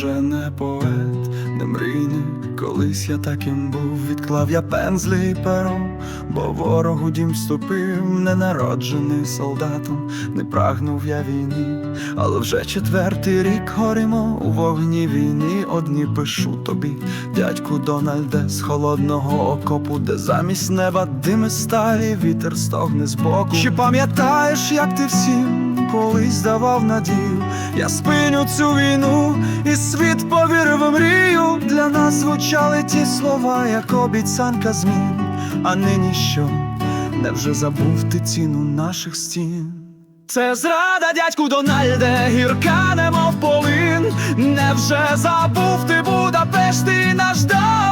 вже не поет, не мрійник, колись я таким був, відклав я пензлі і перо, бо ворогу дім вступив, ненароджений солдатом, не прагнув я війни, але вже четвертий рік горимо у вогні війни. Одні пишу тобі, дядьку Дональде, з холодного окопу, де замість неба дими сталі, вітер стогне збоку. Чи пам'ятаєш, як ти всім колись давав надію? Я спиню цю війну, і світ повірив в мрію. Для нас звучали ті слова, як обіцянка змін. А нині що? Невже забув ти ціну наших стін? Це зрада, дядьку Дональде, гірка немов полин. Невже забув ти Будапешт і наш давній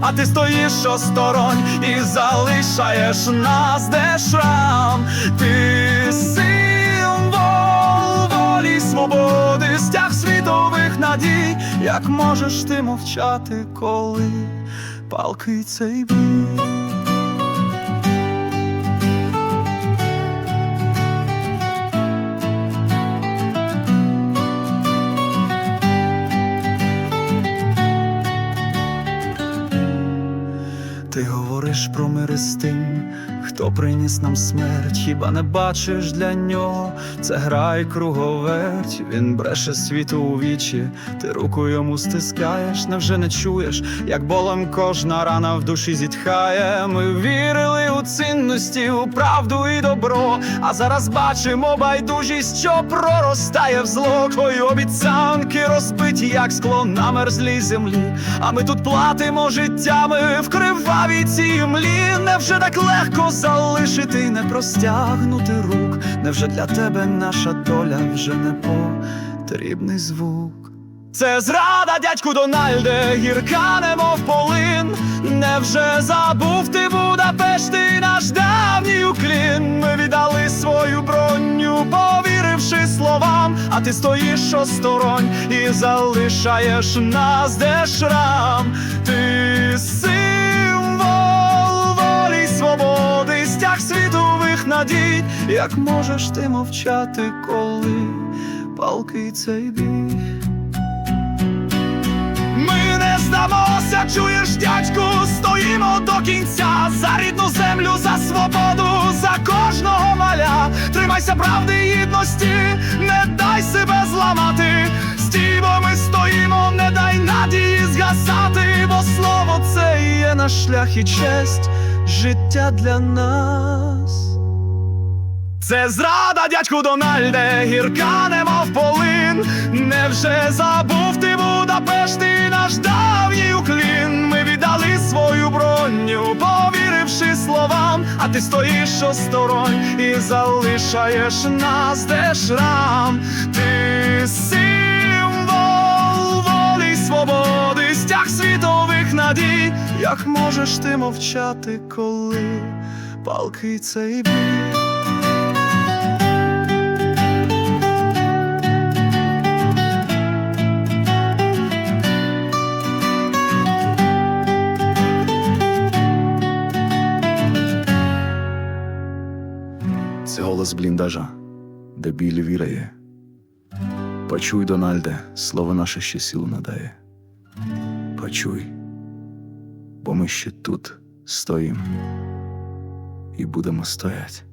а ти стоїш осторонь і залишаєш нас, де шрам. Ти символ волі свободи, стяг світових надій. Як можеш ти мовчати, коли палкий цей бій? Ти говориш про мири з тим, хто приніс нам смерть, хіба не бачиш для нього? Це гра і круговерть, він бреше світу у вічі, ти руку йому стискаєш, невже не чуєш, як болем кожна рана в душі зітхає. Ми вірили у цінності, у правду і добро. А зараз бачимо байдужість, що проростає в зло. Твої обіцянки розбиті, як скло на мерзлій землі. А ми тут платимо життями в кривавій цій млі. Невже так легко залишити не простягнути рук? Невже для тебе наша доля вже не потрібний звук? Це зрада, дядьку Дональде, гірка немов полин. Невже забув ти Будапешт і наш давній уклін? Ми віддали свою броню, повіривши словам, а ти стоїш осторонь і залишаєш нас, де шрам. Ти символ надій. Як можеш ти мовчати, коли палкий цей бій? Здамося, чуєш, дядьку, стоїмо до кінця за рідну землю, за свободу, за кожного маля. Тримайся правди і гідності, не дай себе зламати. Стій, бо ми стоїмо, не дай надії згасати, бо слово це є наш шлях і честь, життя для нас. Це зрада, дядьку Дональде, гірка немов полин. Невже забув ти Будапешт і наш давній уклін? Ми віддали свою броню, повіривши словам, а ти стоїш осторонь і залишаєш нас, де шрам. Ти символ волі свободи, стяг світових надій. Як можеш ти мовчати, коли палкий цей бій? Голос бліндажа, де білі вірає. Почуй, Дональде, слово наше ще сілу надає. Почуй, бо ми ще тут стоїм і будемо стоять.